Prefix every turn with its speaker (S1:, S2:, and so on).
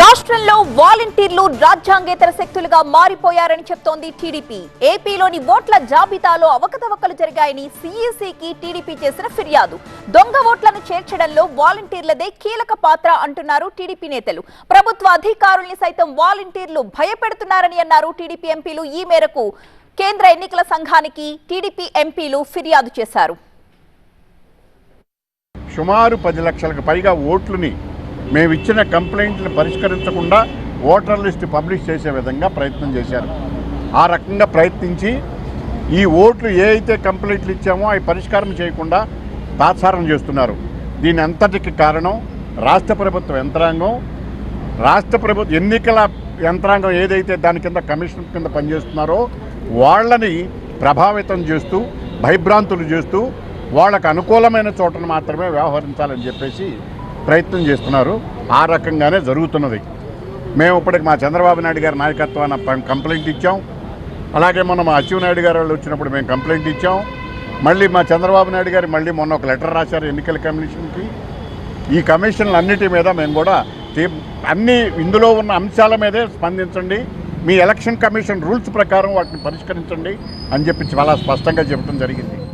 S1: రాష్ట్రంలో వాలంటీర్లు రాజ్యాంగేతర శక్తులుగా మారిపోయారని చెప్తోంది టీడీపీ. ఏపీలోని ఓట్ల జాబితాలో అవకతవకలు జరిగాయని సీఈసీకి టీడీపీ చేసిన ఫిర్యాదు. దొంగ ఓట్లను చేర్చడంలో వాలంటీర్లదే కీలక పాత్ర అంటున్నారు టీడీపీ నేతలు. ప్రభుత్వ అధికారుల్ని సైతం వాలంటీర్లు భయపెడుతున్నారని అన్నారు టీడీపీ ఎంపీలు. ఈ మేరకు కేంద్ర ఎన్నికల సంఘానికి టీడీపీ ఎంపీలు ఫిర్యాదు చేశారు.
S2: సుమారు పది లక్షలకు పైగా ఓట్లని మేము ఇచ్చిన కంప్లైంట్లు పరిష్కరించకుండా ఓటర్ లిస్ట్ పబ్లిష్ చేసే విధంగా ప్రయత్నం చేశారు. ఆ రకంగా ప్రయత్నించి ఈ ఓట్లు ఏ అయితే కంప్లైంట్లు ఇచ్చామో అవి పరిష్కారం చేయకుండా తాత్సారం చేస్తున్నారు. దీని అంతటికి కారణం రాష్ట్ర ప్రభుత్వ యంత్రాంగం. రాష్ట్ర ప్రభుత్వ ఎన్నికల యంత్రాంగం ఏదైతే దాని కింద కమిషన్ కింద పనిచేస్తున్నారో వాళ్ళని ప్రభావితం చేస్తూ భయభ్రాంతులు చేస్తూ వాళ్ళకు అనుకూలమైన చోటను మాత్రమే వ్యవహరించాలని చెప్పేసి ప్రయత్నం చేస్తున్నారు. ఆ రకంగానే జరుగుతున్నది. మేము ఇప్పటికి మా చంద్రబాబు నాయుడు గారి నాయకత్వాన కంప్లైంట్ ఇచ్చాం. అలాగే మొన్న మా నాయుడు గారు వాళ్ళు వచ్చినప్పుడు మేము కంప్లైంట్ ఇచ్చాం. మళ్ళీ మా చంద్రబాబు నాయుడు గారు మళ్ళీ మొన్న ఒక లెటర్ రాశారు ఎన్నికల కమిషన్కి. ఈ కమిషన్లు అన్నిటి మీద మేము కూడా తీ- అన్ని ఇందులో ఉన్న అంశాల మీదే స్పందించండి. మీ ఎలక్షన్ కమిషన్ రూల్స్ ప్రకారం వాటిని పరిష్కరించండి అని చెప్పి చాలా స్పష్టంగా చెప్పడం జరిగింది.